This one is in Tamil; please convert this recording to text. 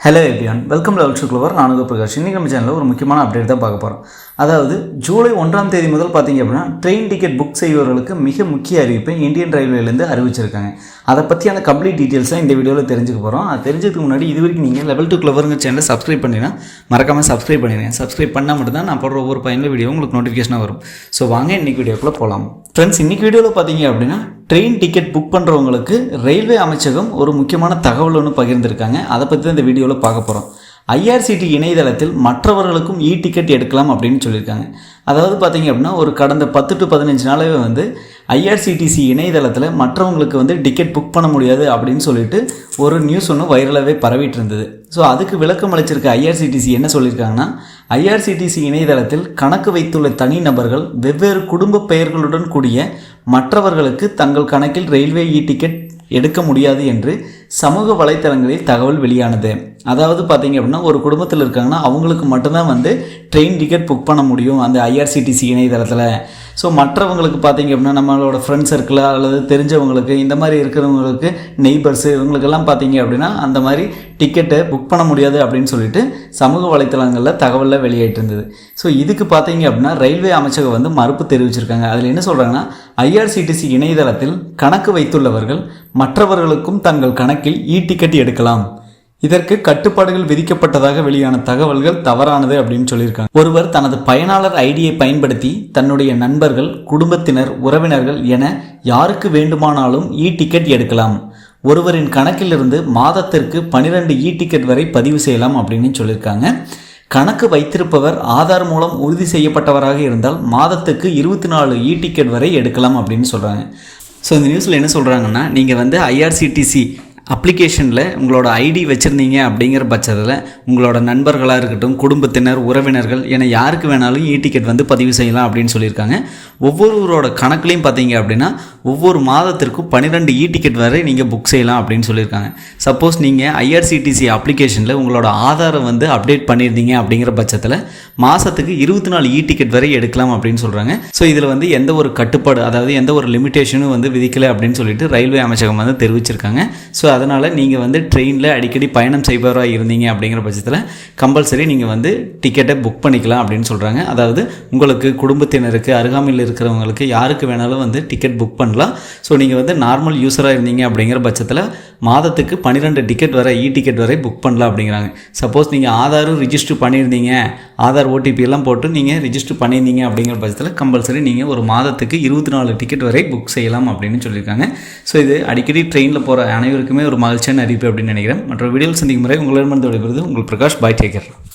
ஹலோ எபியான் வெல்கம் லெவல் சுக்லவர் நானுக பிரகாஷ். இன்றைக்கி நம்ம சேனலில் ஒரு முக்கியமான அப்டேட் தான் பார்க்க போகிறோம் அதாவது ஜூலை ஒன்றாம் தேதி முதல் பார்த்தீங்க அப்படின்னா ட்ரெயின் டிக்கெட் புக் செய்பவர்களுக்கு மிக முக்கிய அறிவிப்பை இந்தியன் ரயில்வேலேருந்து அறிவிச்சிருக்காங்க. அதை பற்றியான கம்ப்ளீட் டீட்டெயில்ஸாக இந்த வீடியோவில் தெரிஞ்சுக்க போகிறோம் அது தெரிஞ்சதுக்கு முன்னாடி இது வரைக்கும் நீங்கள் லெவல் டூ கிளவருங்க சேனலை சப்ஸ்கிரைப் பண்ணினா மறக்காமல் சப்ஸ்கிரைப் பண்ணிடுங்க. சப்ஸ்கிரைப் பண்ணால் மட்டும் நான் போடுற ஒவ்வொரு பயனுள்ள வீடியோ உங்களுக்கு நோட்டிஃபிகேஷனாக வரும். ஸோ வாங்க இன்றைக்கி வீடியோக்குள்ளே போகலாம் ஃப்ரெண்ட்ஸ் இன்றைக்கி வீடியோவில் பார்த்தீங்க அப்படின்னா ட்ரெயின் டிக்கெட் புக் பண்ணுறவங்களுக்கு ரயில்வே அமைச்சகம் ஒரு முக்கியமான தகவல் ஒன்று பகிர்ந்திருக்காங்க. அதை பற்றி தான் இந்த வீடியோவில் பார்க்க போகிறோம் ஐஆர்சிடி இணையதளத்தில் மற்றவர்களுக்கும் இ டிக்கெட் எடுக்கலாம் அப்படின்னு சொல்லியிருக்காங்க. அதாவது பார்த்தீங்க அப்படின்னா ஒரு கடந்த பத்து டு பதினஞ்சு நாளாகவே வந்து ஐஆர்சிடிசி இணையதளத்தில் மற்றவங்களுக்கு வந்து டிக்கெட் புக் பண்ண முடியாது அப்படின்னு சொல்லிட்டு ஒரு நியூஸ் ஒன்று வைரலாகவே பரவிட்டு இருந்தது ஸோ அதுக்கு விளக்கம் அளிச்சிருக்க ஐஆர்சிடிசி என்ன சொல்லியிருக்காங்கன்னா ஐஆர்சிடிசி இணையதளத்தில் கணக்கு வைத்துள்ள தனிநபர்கள் வெவ்வேறு குடும்ப பெயர்களுடன் கூடிய மற்றவர்களுக்கு தங்கள் கணக்கில் ரயில்வே இ டிக்கெட் எடுக்க முடியாது என்று சமூக வலைத்தளங்களில் தகவல் வெளியானது. அதாவது பார்த்தீங்க அப்படின்னா ஒரு குடும்பத்தில் இருக்காங்கன்னா அவங்களுக்கு மட்டும்தான் வந்து ட்ரெயின் டிக்கெட் புக் பண்ண முடியும் அந்த ஐஆர்சிடிசி இணையதளத்தில். ஸோ மற்றவங்களுக்கு பார்த்தீங்க அப்படின்னா நம்மளோட ஃப்ரெண்ட்ஸ் சர்க்கிள் அல்லது தெரிஞ்சவங்களுக்கு இந்த மாதிரி இருக்கிறவங்களுக்கு நெய்பர்ஸு இவங்களுக்கெல்லாம் பார்த்தீங்க அப்படின்னா அந்த மாதிரி டிக்கெட்டை புக் பண்ண முடியாது அப்படின்னு சொல்லிட்டு சமூக வலைத்தளங்களில் தகவலில் வெளியிட்டிருந்தது ஸோ இதுக்கு பார்த்தீங்க அப்படின்னா ரயில்வே அமைச்சகம் வந்து மறுப்பு தெரிவிச்சிருக்காங்க. அதில் என்ன சொல்கிறாங்கன்னா ஐஆர்சிடிசி இணையதளத்தில் கணக்கு வைத்துள்ளவர்கள் மற்றவர்களுக்கும் தங்கள் கணக்கில் இ டிக்கெட் எடுக்கலாம். இதற்கு கட்டுப்பாடுகள் விதிக்கப்பட்டதாக வெளியான தகவல்கள் தவறானது அப்படின்னு சொல்லியிருக்காங்க. ஒருவர் தனது பயனாளர் ஐடியை பயன்படுத்தி தன்னுடைய நண்பர்கள் குடும்பத்தினர் உறவினர்கள் என யாருக்கு வேண்டுமானாலும் இ டிக்கெட் எடுக்கலாம். ஒருவரின் கணக்கிலிருந்து மாதத்திற்கு பனிரெண்டு இ டிக்கெட் வரை பதிவு செய்யலாம் அப்படின்னு சொல்லியிருக்காங்க. கணக்கு வைத்திருப்பவர் ஆதார் மூலம் உறுதி செய்யப்பட்டவராக இருந்தால் மாதத்துக்கு இருபத்தி நாலு இ டிக்கெட் வரை எடுக்கலாம் அப்படின்னு சொல்கிறாங்க ஸோ இந்த நியூஸில் என்ன சொல்கிறாங்கன்னா நீங்கள் வந்து ஐஆர்சிடிசி அப்ளிகேஷனில் உங்களோட ஐடி வச்சுருந்தீங்க அப்படிங்கிற பட்சத்தில் உங்களோட நண்பர்களாக இருக்கட்டும் குடும்பத்தினர் உறவினர்கள் என யாருக்கு வேணாலும் இ டிக்கெட் வந்து பதிவு செய்யலாம் அப்படின்னு சொல்லியிருக்காங்க. ஒவ்வொருவரோட கணக்குலையும் பார்த்தீங்க அப்படின்னா ஒவ்வொரு மாதத்திற்கும் பன்னிரெண்டு இ டிக்கெட் வரை நீங்கள் புக் செய்யலாம் அப்படின்னு சொல்லியிருக்காங்க. சப்போஸ் நீங்கள் ஐஆர்சிடிசி அப்ளிகேஷனில் உங்களோட ஆதாரம் வந்து அப்டேட் பண்ணியிருந்தீங்க அப்படிங்கிற பட்சத்தில் மாதத்துக்கு இருபத்தி நாலு இ டிக்கெட் வரை எடுக்கலாம் அப்படின்னு சொல்கிறாங்க ஸோ இதில் வந்து எந்த ஒரு கட்டுப்பாடு அதாவது எந்த ஒரு லிமிட்டேஷனும் வந்து விதிக்கலை அப்படின்னு சொல்லிட்டு ரயில்வே அமைச்சகம் வந்து தெரிவிச்சிருக்காங்க. ஸோ அதனால் நீங்கள் வந்து ட்ரெயினில் அடிக்கடி பயணம் செய்பவராக இருந்தீங்க அப்படிங்கிற பட்சத்தில் கம்பல்சரி நீங்கள் வந்து டிக்கெட்டை புக் பண்ணிக்கலாம் அப்படின்னு சொல்கிறாங்க அதாவது உங்களுக்கு குடும்பத்தினருக்கு அருகாமையில் இருக்கிறவங்களுக்கு யாருக்கு வேணாலும் வந்து டிக்கெட் புக் பண்ணலாம். ஸோ நீங்கள் வந்து நார்மல் யூஸராக இருந்தீங்க அப்படிங்கிற பட்சத்தில் மாதத்துக்கு பன்னிரெண்டு டிக்கெட் வரை இ டிக்கெட் வரை புக் பண்ணலாம் அப்படிங்கிறாங்க. சப்போஸ் நீங்கள் ஆதாரும் ரிஜிஸ்டர் பண்ணியிருந்தீங்க. ஆதார் ஓடிபி எல்லாம் போட்டு நீங்கள் ரிஜிஸ்டர் பண்ணியிருந்தீங்க அப்படிங்கிற பட்சத்தில் கம்பல்சரி நீங்கள் ஒரு மாதத்துக்கு இருபத்தி நாலு டிக்கெட் வரை புக் செய்யலாம் அப்படின்னு சொல்லியிருக்காங்க. ஸோ இது அடிக்கடி ட்ரெயினில் போகிற அனைவருக்குமே ஒரு மகிழ்ச்சியான அறிவிப்பு அப்படின்னு நினைக்கிறேன். மற்ற வீடியோவில் சந்திக்கும் முறை உங்களிடமிருந்து விடைபெறுது உங்கள் பிரகாஷ். பாய் டேக்கர்